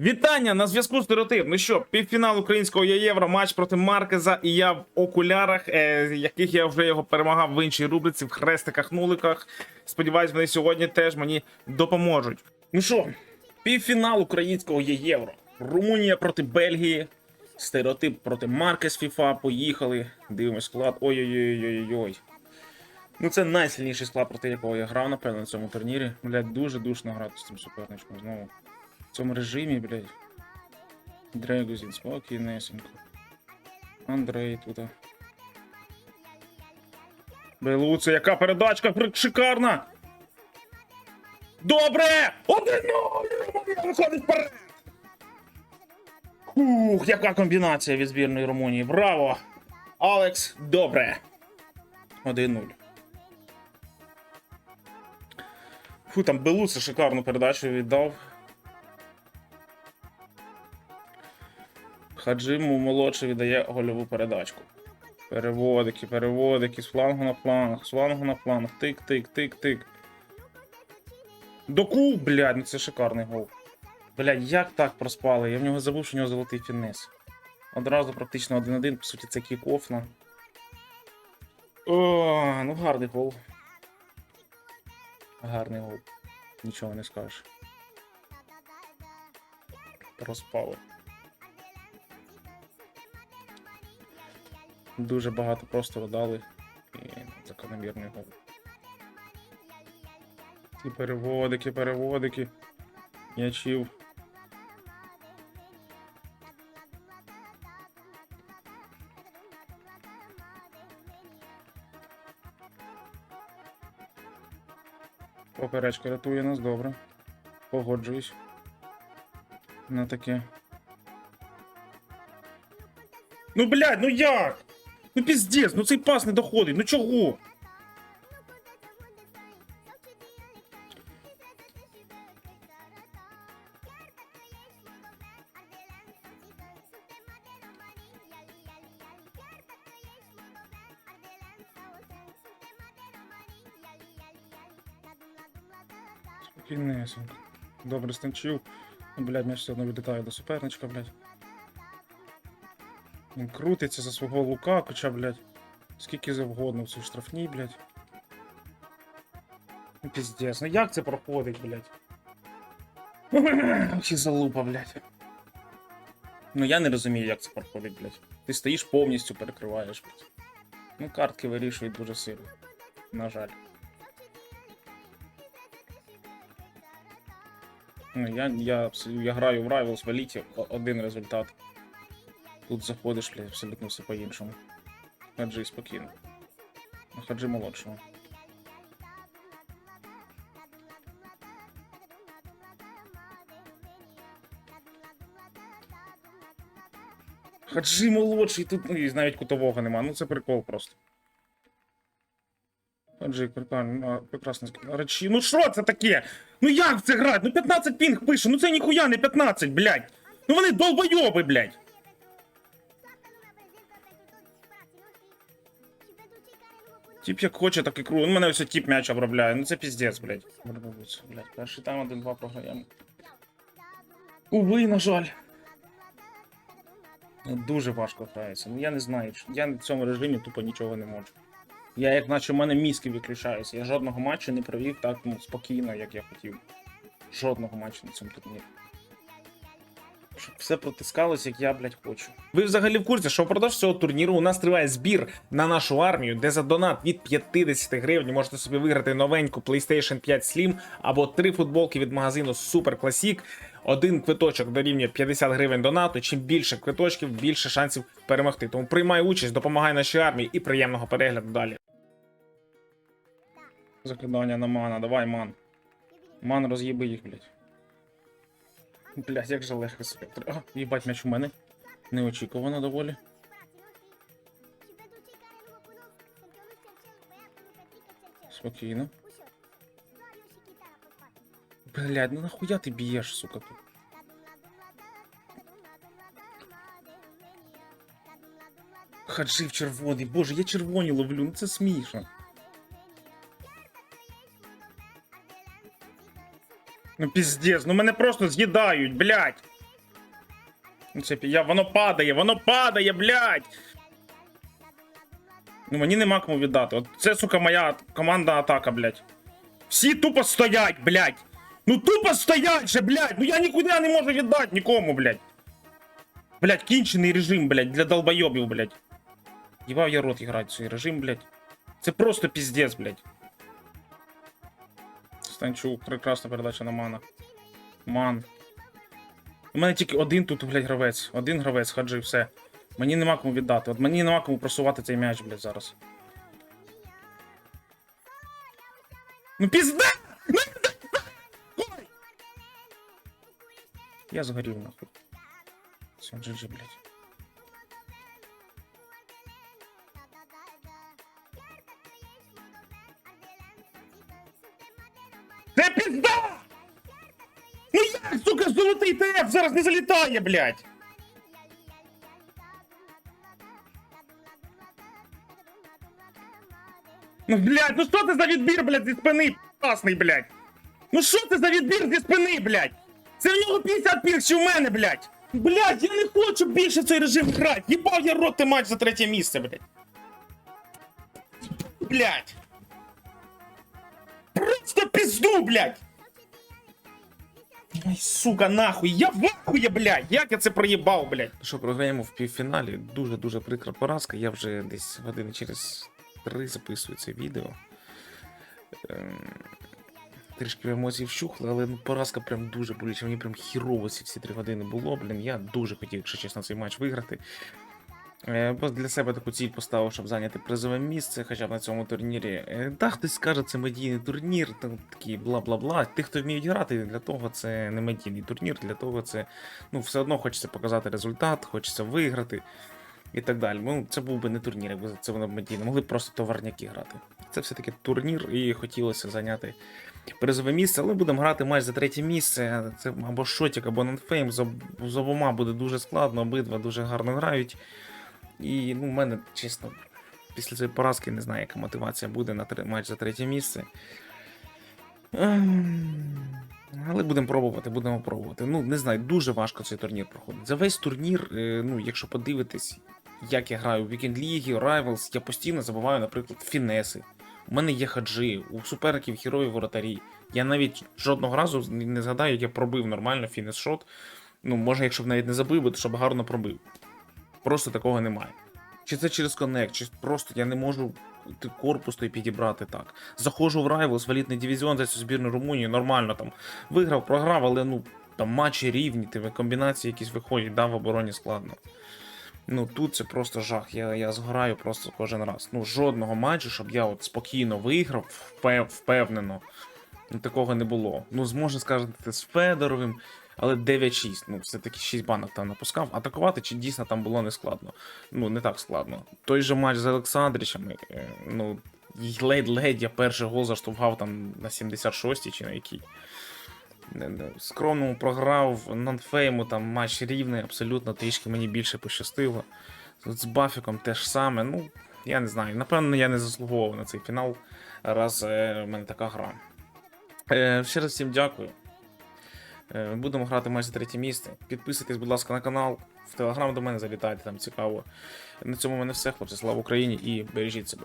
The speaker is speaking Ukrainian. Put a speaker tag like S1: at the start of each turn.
S1: Вітання на зв'язку стереотип. Ну що, півфінал українського євро, матч проти Маркеза, і я в окулярах, е, яких я вже його перемагав в іншій рубриці, в хрестиках, нуликах. Сподіваюсь, вони сьогодні теж мені допоможуть. Ну що, півфінал українського євро. Румунія проти Бельгії. Стереотип проти Маркес FIFA. Поїхали. Дивимось склад. Ой-ой-ой-ой-ой. Ну, це найсильніший склад, проти якого я грав, напевно, на цьому турнірі. Блядь, дуже душно грати з цим суперничком знову. Цьому режимі, блядь. Дрегузін, спокійнесенько. Андрей тут. Белуце, яка передачка шикарна! Добре! Один! Виходить вперед! Ух, яка комбінація від збірної Румунії. Браво! Алекс, добре. 1-0. Фу, там Белуце шикарну передачу віддав. Хаджиму молодший віддає гольову передачку. Переводики, переводики, з флангу на фланг, з флангу на фланг. Тик, тик, тик, тик. Доку, блядь, ну це шикарний гол. Блядь, як так проспали? Я в нього забув, що у нього золотий фінес. Одразу практично 1-1, по суті, це кік-офф на. О, ну гарний гол. Гарний гол. Нічого не скажеш. Проспали. Дуже багато просто дали і закономірний гол. І переводики, переводики. М'ячів. Поперечка рятує нас добре. Погоджуюсь. На таке. Ну блядь, ну як? Ну піздець, ну цей пас не доходить, ну чого? Спокійнесенько. Добре станчив. Ну, блядь, м'яч все одно відлітає до суперничка, блядь. Він крутиться за свого Лукакуча, блядь. Скільки завгодно в цій штрафній, блядь. Ну, Піздець, ну як це проходить, блядь? Чи залупа, блядь. Ну я не розумію, як це проходить, блядь. Ти стоїш повністю перекриваєш, блядь. Ну, картки вирішують дуже сильно. На жаль. Ну, я, я, я граю в Rivals в Elite, один результат. Тут заходиш, блядь, абсолютно все по-іншому. Хаджи спокійно. Хаджи молодшого. Хаджи молодший, тут ну, і навіть кутового нема. Ну це прикол просто. Хаджи, прикольно, ну, прекрасно. Речі, ну що це таке? Ну як це грати? Ну 15 пінг пише, ну це ніхуя не 15, блядь. Ну вони долбойоби, блядь. Тіп як хоче, так і кру. Ну мене ось тіп м'яч обробляє. Ну це піздець, блядь. Блядь, перший тайм 1-2 програємо. Уви, на жаль. Дуже важко грається. Ну я не знаю. Я в цьому режимі тупо нічого не можу. Я як наче в мене мізки виключаються. Я жодного матчу не провів так ну, спокійно, як я хотів. Жодного матчу на цьому турнірі. Щоб все протискалось, як я, блядь, хочу. Ви взагалі в курсі, що впродовж цього турніру у нас триває збір на нашу армію, де за донат від 50 гривень можете собі виграти новеньку PlayStation 5 Slim або три футболки від магазину Super Classic. Один квиточок дорівнює 50 гривень донату. Чим більше квиточків, більше шансів перемогти. Тому приймай участь, допомагай нашій армії і приємного перегляду далі. Закидання на мана, давай ман. Ман роз'їби їх, блядь. Блядь, як же легко себе. А, їбать м'яч у мене. Неочікувано доволі. Спокійно. Блядь, ну нахуя ти б'єш, сука, тут? Хаджи в червоний. Боже, я червоні ловлю, ну це смішно. Ну піздець, ну мене просто з'їдають, блядь. Ну, Це пі- я, воно падає, воно падає, блядь! Ну мені нема кому віддати. От це, сука, моя командна атака, блядь. Всі тупо стоять, блядь! Ну тупо стоять же, блядь! Ну я нікуди не можу віддати нікому, блядь. Блядь, кінчений режим, блядь, для долбойобів, блядь. Єбав я рот грати в цей режим, блядь. Це просто піздець, блядь. Станчук, прекрасна передача на мана. Ман. У мене тільки один тут, блядь, гравець. Один гравець, хаджи, все. Мені нема кому віддати. От мені нема кому просувати цей м'яч, блядь, зараз. Ну пізда! Ну, Я згорів, нахуй. Все, GG, блядь. Це пізда! Ну як, сука, золотий ТФ зараз не залітає, блядь! Ну, блядь, ну що це за відбір, блядь, зі спини, пасний, блядь? Ну що це за відбір зі спини, блядь? Це в нього 50 пік, чи в мене, блядь? Блядь, я не хочу більше цей режим грати. Їбав я рот ти матч за третє місце, блядь. Блядь. Пизду, блядь. Ай, сука, нахуй, я в ахує, блядь. Як я це проїбав, блядь? Що, програємо в півфіналі. Дуже-дуже прикра поразка. Я вже десь години через три записую це відео. Ем, Трішки емоцій вщухли, але ну, поразка прям дуже болюча. Мені прям хірово ці всі три години було. Блін, я дуже хотів, якщо чесно, цей матч виграти. Е, для себе таку ціль поставив, щоб зайняти призове місце, хоча б на цьому турнірі. Е, да, хтось скаже, це медійний турнір, там такі бла-бла-бла. Ті, хто вміють грати, для того це не медійний турнір, для того це ну, все одно хочеться показати результат, хочеться виграти і так далі. Ну, це був би не турнір, якби це воно медійне. Могли б просто товарняки грати. Це все-таки турнір, і хотілося зайняти призове місце, але будемо грати матч за третє місце. Це або Шотік, або Нонфейм. З обома буде дуже складно, обидва дуже гарно грають. І ну, в мене, чесно, після цієї поразки не знаю, яка мотивація буде на тре- матч за третє місце. Ем, Але будемо пробувати, будемо пробувати. Ну, не знаю, дуже важко цей турнір проходить. За весь турнір, е, ну, якщо подивитись, як я граю в Weekend League, Rivals, я постійно забуваю, наприклад, фінеси. У мене є хаджи, у суперників герої воротарі. Я навіть жодного разу не згадаю, як я пробив нормально фінес-шот. Ну, може, якщо б навіть не забив, би, то щоб гарно пробив. Просто такого немає. Чи це через коннект, чи просто я не можу корпус той підібрати так. Заходжу в Rivals, валітний дивізіон за цю збірну Румунії, нормально там. Виграв, програв, але ну там матчі рівні, тебе комбінації якісь виходять, да, в обороні складно. Ну тут це просто жах. Я, я згораю просто кожен раз. Ну, жодного матчу, щоб я от спокійно виграв, впев, впевнено. Ну, такого не було. Ну, зможна сказати, з Федоровим, але 9-6. Ну, все-таки 6 банок там напускав. Атакувати чи дійсно там було не складно. Ну, не так складно. Той же матч з Олександричами, е, ну, ледь-ледь я перший гол заштовхав там на 76-й чи на не, Скромному програв, нонфейму там матч рівний, абсолютно трішки мені більше пощастило. З Бафіком теж саме. Ну, я не знаю. Напевно, я не заслуговував на цей фінал, раз е, в мене така гра. Е, ще раз всім дякую. Е, будемо грати майже третє місце. Підписуйтесь, будь ласка, на канал. В телеграм до мене залітайте, там цікаво. На цьому в мене все, хлопці. Слава Україні і бережіть себе.